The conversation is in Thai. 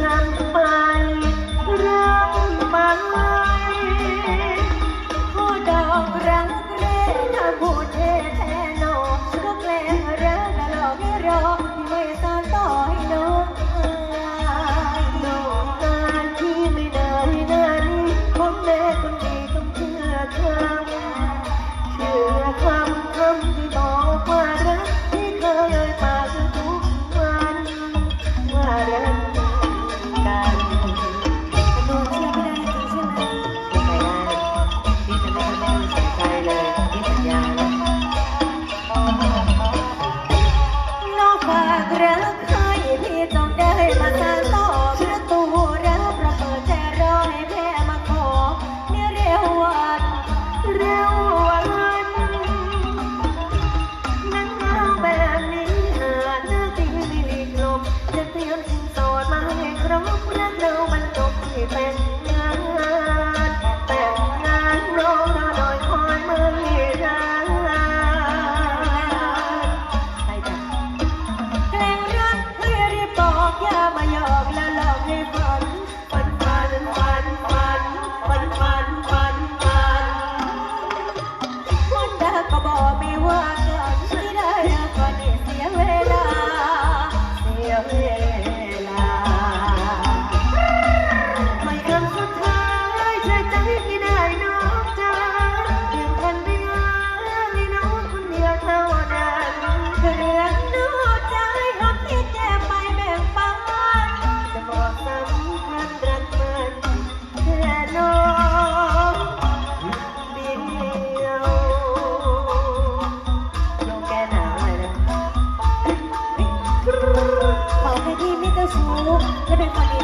around ลูกรักเรามันตกที่แต่งงานแต่งงานน้อรอคอยเมื่อไหร่ใช่จ้ะแกล้งรักให้รีบบอกย่ามายอกและหลอกให้ ชู้และเป็นคนดี